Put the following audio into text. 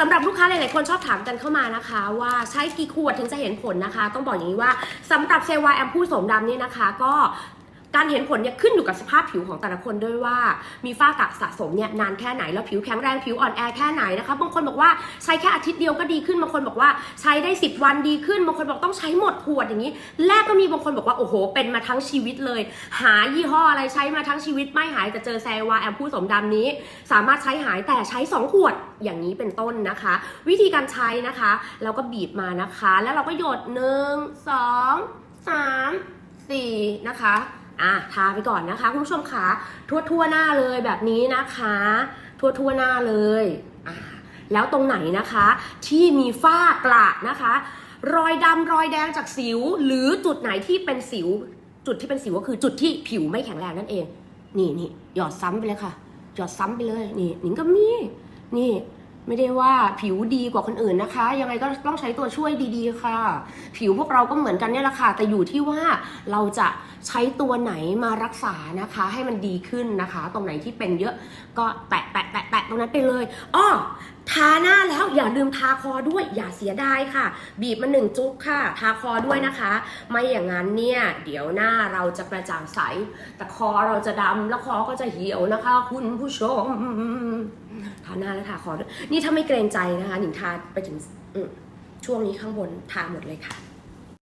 สำหรับลูกค้าหลาย ๆ คนชอบถามกันเข้ามานะคะ ว่าใช้กี่ขวดถึงจะเห็นผลนะคะ ต้องบอกอย่างนี้ว่าสำหรับเซวาแอมพูสมดำเนี่ยนะคะ ก็ การเห็นผลเนี่ยขึ้นอยู่กับสภาพผิวของแต่ละคนด้วยว่า มีฝ้ากระสะสมเนี่ยนานแค่ไหนแล้วผิวแข็งแรงผิวอ่อนแอแค่ไหนนะคะบางคนบอกว่าใช้แค่อาทิตย์เดียวก็ดีขึ้นบางคนบอกว่าใช้ได้ 10 วันดีขึ้นบางคนบอกต้องใช้หมดขวดอย่างนี้ แรกก็มีบางคนบอกว่าโอ้โห เป็นมาทั้งชีวิตเลย หายี่ห้ออะไรใช้มาทั้งชีวิตไม่หายแต่เจอแซวาแอมพูสมดำนี้ สามารถใช้หายแต่ใช้ 2 ขวดอย่างนี้เป็นต้นนะคะ วิธีการใช้นะคะ เราก็บีบมานะคะ แล้วเราก็หยดหนึ่งสองสามสี่นะคะ อะทาไปก่อนนะคะคุณผู้ชมคะทั่วทั่วๆหน้าเลยแบบนี้นะคะ ทั่วทั่วๆหน้าเลยอะแล้วตรงไหนนะคะที่มีฝ้ากระนะคะ รอยดำรอยแดงจากสิว หรือจุดไหนที่เป็นสิว จุดที่เป็นสิวก็คือจุดที่ผิวไม่แข็งแรงนั่นเอง นี่นี่หยอดซ้ำไปเลยค่ะ หยอดซ้ำไปเลย นี่หนิงก็มีนี่ ไม่ได้ว่าผิวดีกว่าคนอื่นนะคะ ยังไงก็ต้องใช้ตัวช่วยดีๆค่ะ ผิวพวกเราก็เหมือนกันเนี่ยแหละค่ะ แต่อยู่ที่ว่าเราจะใช้ตัวไหนมารักษานะคะ ให้มันดีขึ้นนะคะ ตรงไหนที่เป็นเยอะก็แตะแตะแตะแตะตรงนั้นไปเลยอ้อาหน้าแล้วอย่าลืมทาคอด้วยอย่าเสียดายค่ะ บีบมาหนึ่งจุ๊บค่ะ ทาคอด้วยนะคะ ไม่อย่างนั้นเนี่ยเดี๋ยวหน้าเราจะกระจ่างใส แต่คอเราจะดำแล้วคอก็จะเหี่ยวนะคะ คุณผู้ชมทาหน้าและทาคอด้วยนี่ถ้าไม่เกรงใจนะคะหนิงทาไปถึงช่วงนี้ข้างบนทาหมดเลยค่ะ